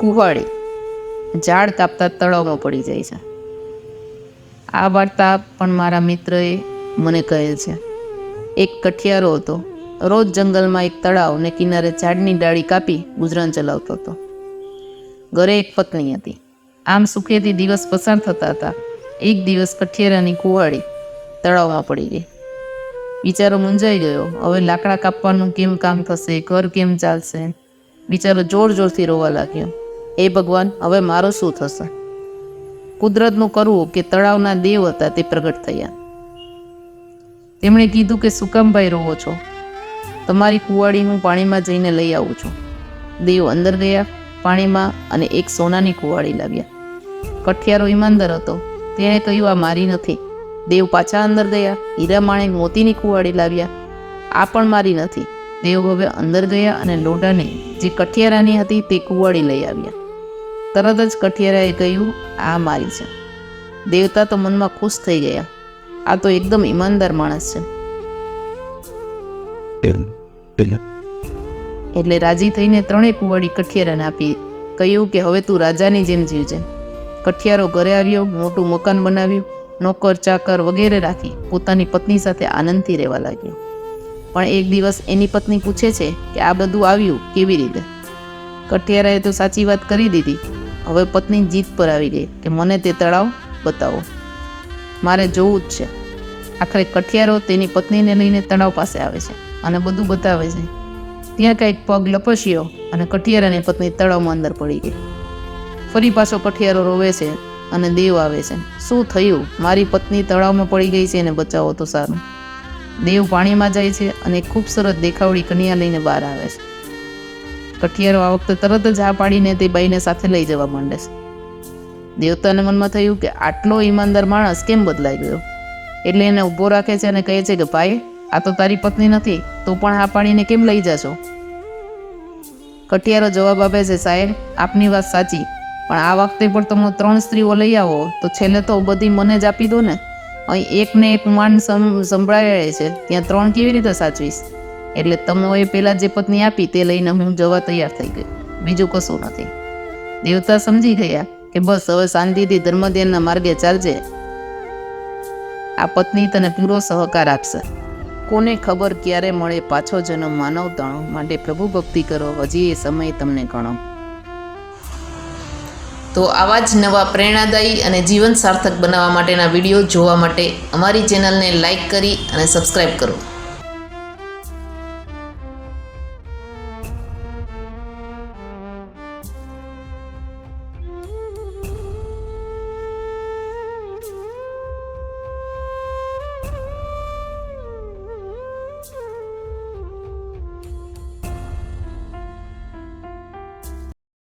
કુહાડી ઝાડ કાપતા તળાવમાં પડી જાય છે. આ વાર્તા પણ મારા મિત્રએ મને કહેલ છે. એક કઠિયારો હતો. રોજ જંગલમાં એક તળાવ ને કિનારે ઝાડની ડાળી કાપી ગુજરાન ચલાવતો હતો. ઘરે એક પત્ની હતી. આમ સુખેથી દિવસ પસાર થતા હતા. એક દિવસ કઠિયારાની કુવાડી તળાવમાં પડી ગઈ. બિચારો મૂંઝાઈ ગયો. હવે લાકડા કાપવાનું કેમ કામ થશે? ઘર કેમ ચાલશે? બિચારો જોર જોરથી રોવા લાગ્યો. એ ભગવાન, હવે મારો શું થશે? કુદરતનું કરવું કે તળાવના દેવ હતા તે પ્રગટ થયા. તેમણે કીધું કે, સુકમભાઈ રોવો છો. તમારી કુવાડી હું પાણીમાં જઈને લઈ આવું છું. દેવ અંદર ગયા, પાણીમાં અને એક સોનાની કુવાડી લાવ્યા કઠિયારો ઈમાનદાર હતો. તેણે કહ્યું, આ મારી નથી. દેવ પાછા અંદર ગયા, હીરા માણે મોતીની કુવાડી લાવ્યા. આ પણ મારી નથી. દેવ હવે અંદર ગયા અને લોઢાને જે કઠિયારાની હતી તે કુવાડી લઈ આવ્યા. તરત જ કઠિયારાએ કહ્યું આ મારી છે. દેવતા તો મનમાં ખુશ થઈ ગયા. આ તો એકદમ ઈમાનદાર માણસ છે. એટલે રાજી થઈને ત્રણેય કુવાડી કઠિયારાને આપી કહ્યું કે હવે તું રાજાની જેમ જીવજે. કઠિયારો ઘરે આવ્યો મોટું મકાન બનાવ્યું નોકર ચાકર વગેરે રાખી પોતાની પત્ની સાથે આનંદથી રહેવા લાગ્યો. પણ એક દિવસ એની પત્ની પૂછે છે કે આ બધું આવ્યું કેવી રીતે? કઠિયારાએ તો સાચી વાત કરી દીધી હવે પત્ની જીત પર આવી ગઈ કે મને તે તળાવ બતાવો. મારે જોવું જ છે. આખરે કઠિયારો તેની પત્નીને લઈને તળાવ પાસે આવે છે અને બધું બતાવે છે. ત્યાં કાંઈક પગ લપસ્યો અને કઠિયારાની પત્ની તળાવમાં અંદર પડી ગઈ. ફરી પાછો કઠિયારો રોવે છે અને દેવ આવે છે. શું થયું? મારી પત્ની તળાવમાં પડી ગઈ છે એને બચાવો તો સારું. દેવ પાણીમાં જાય છે અને ખૂબ સરસ દેખાવડી કન્યા લઈને બહાર આવે છે. કઠિયારો આ વખતે તરત જ આ પાડીને તે બાઈને સાથે લઈ જવા માંડે છે. દેવતાને મનમાં થયું કે આટલો ઈમાનદાર માણસ કેમ બદલાઈ ગયો? એટલે એને ઊભો રાખે છે અને કહે છે કે, ભાઈ, આ તો તારી પત્ની નથી, તો પણ આ પાણીને કેમ લઈ જશો? કઠિયારો જવાબ આપે છે, સાહેબ, આપની વાત સાચી, પણ આ વખતે પણ તમે ત્રણ સ્ત્રીઓ લઈ આવો, તો છેલ્લે તો બધી મને જ આપી દો ને. અહીં એકને એક સમ- સંભળાય છે, ત્યાં ત્રણ કેવી રીતે સાચવીશ? એટલે તમે પહેલાં જે પત્ની આપી તે લઈને હું જવા તૈયાર થઈ ગઈ. બીજું કશું નથી. દેવતા સમજી ગયા કે બસ હવે શાંતિથી ધર્મધ્યાનના માર્ગે ચાલજે. આ પત્ની તને પૂરો સહકાર આપશે. કોને ખબર ક્યારે મળે પાછો જન્મ માનવ તણો માટે પ્રભુ ભક્તિ કરો, હજી એ સમય તમને ગણો. તો આવા જ નવા પ્રેરણાદાયી અને જીવન સાર્થક બનાવવા માટેના વીડિયો જોવા માટે અમારી ચેનલને લાઈક કરી અને સબસ્ક્રાઈબ કરો.